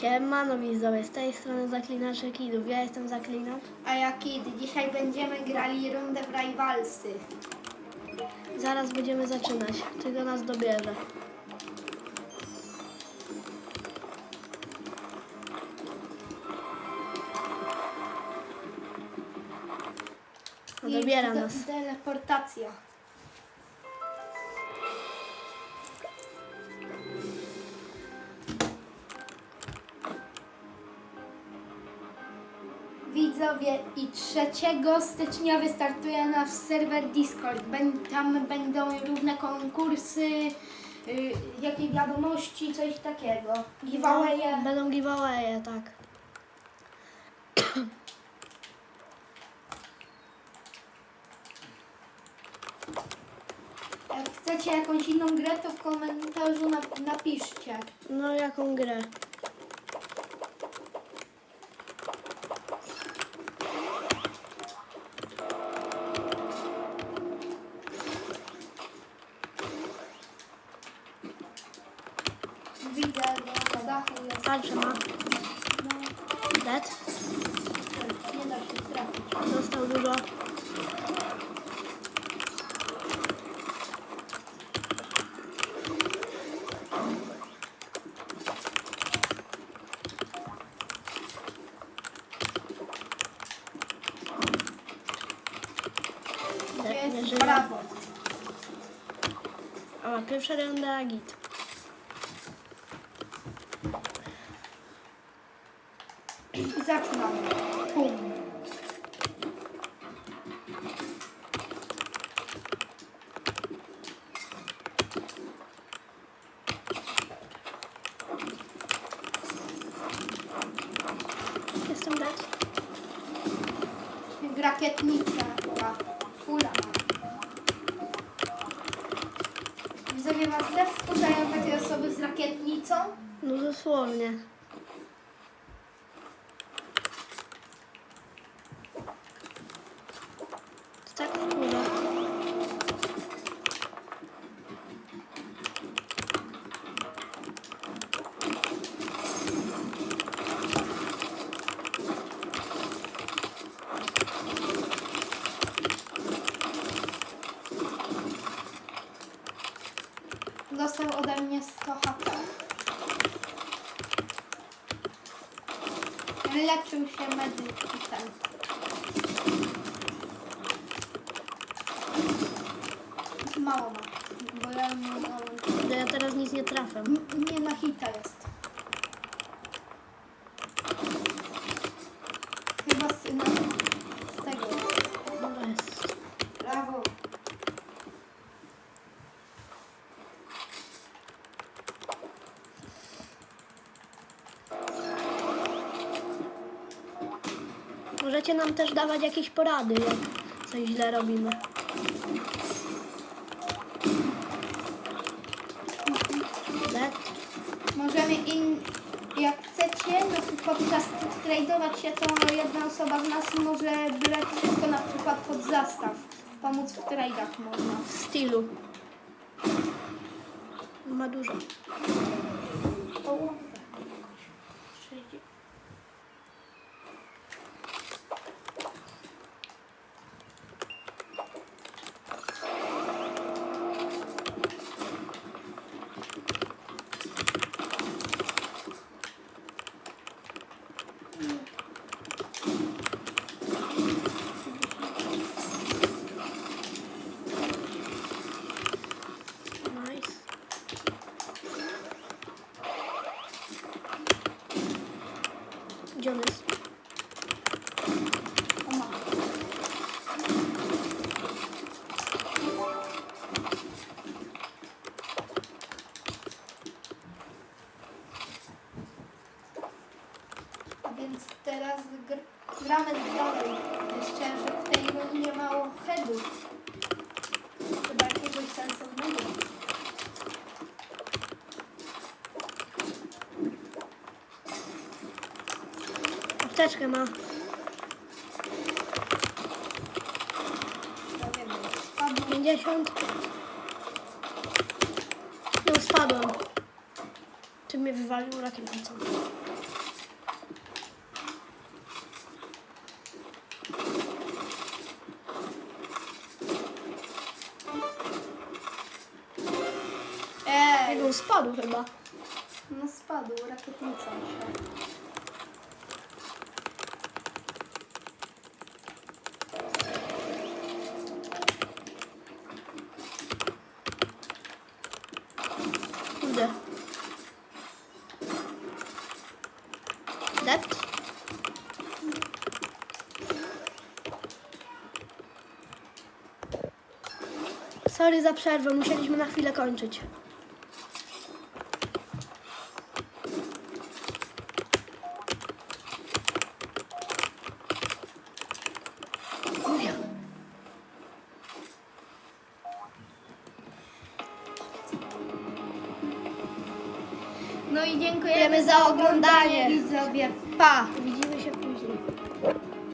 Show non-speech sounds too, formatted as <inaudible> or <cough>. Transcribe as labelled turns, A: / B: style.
A: Siemano widzowie, z tej strony Zaklinacze Kidów. Ja jestem Zaklinacz.
B: A ja Kid, dzisiaj będziemy grali rundę w Rivalsy.
A: Zaraz będziemy zaczynać. Tylko nas dobierze. No, dobiera nas.
B: Teleportacja. Widzowie, i 3 stycznia wystartuje nasz serwer Discord. Tam będą różne konkursy, y, jakie wiadomości, coś takiego. Giveawaye.
A: No, Będą giveawaye, tak. <coughs>
B: Jak chcecie jakąś inną grę, to w komentarzu nap- napiszcie.
A: No jaką grę?
B: Dachu jest.
A: Patrzę ma. Dead.
B: nie da się trafić.
A: Został dużo.
B: Jest brawo.
A: O, pierwsza runda git.
B: I zaczynamy. Pum.
A: Jestem dead.
B: Rakietnica była. Fula. Widzowie was też wkurzają takie osoby z rakietnicą?
A: No dosłownie. Tak wkurza.
B: Dostał ode mnie 100 HP. Leczył się medykiem. Mało ma, bo ja mam mało.
A: No ja teraz nic nie trafię.
B: Nie na hita jest. Chyba z, na, z tego jest.
A: Dobra jest.
B: Brawo.
A: Możecie nam też dawać jakieś porady, jak coś źle robimy. Dead.
B: Możemy in, jak chcecie, no, podczas tradować się, to jedna osoba z nas może brać wszystko na przykład pod zastaw. Pomóc w tradeach można.
A: W stylu. Ma dużo. Nice. Gdzie on jest?
B: O, ma. A więc teraz dalej. Jeszcze, że w tej rundzie mało headów. Chyba jakiegoś sensownego.
A: Apteczkę ma.
B: Ja wiem, spadł.
A: 50. No spadłem. Czy mnie wywalił rakietnicą.
B: Ej,
A: On spadł chyba.
B: no spadł rakietnicą się.
A: Kurde. Sorry za przerwę, musieliśmy na chwilę kończyć.
B: No i
A: dziękujemy za oglądanie.
B: widzowie. Pa!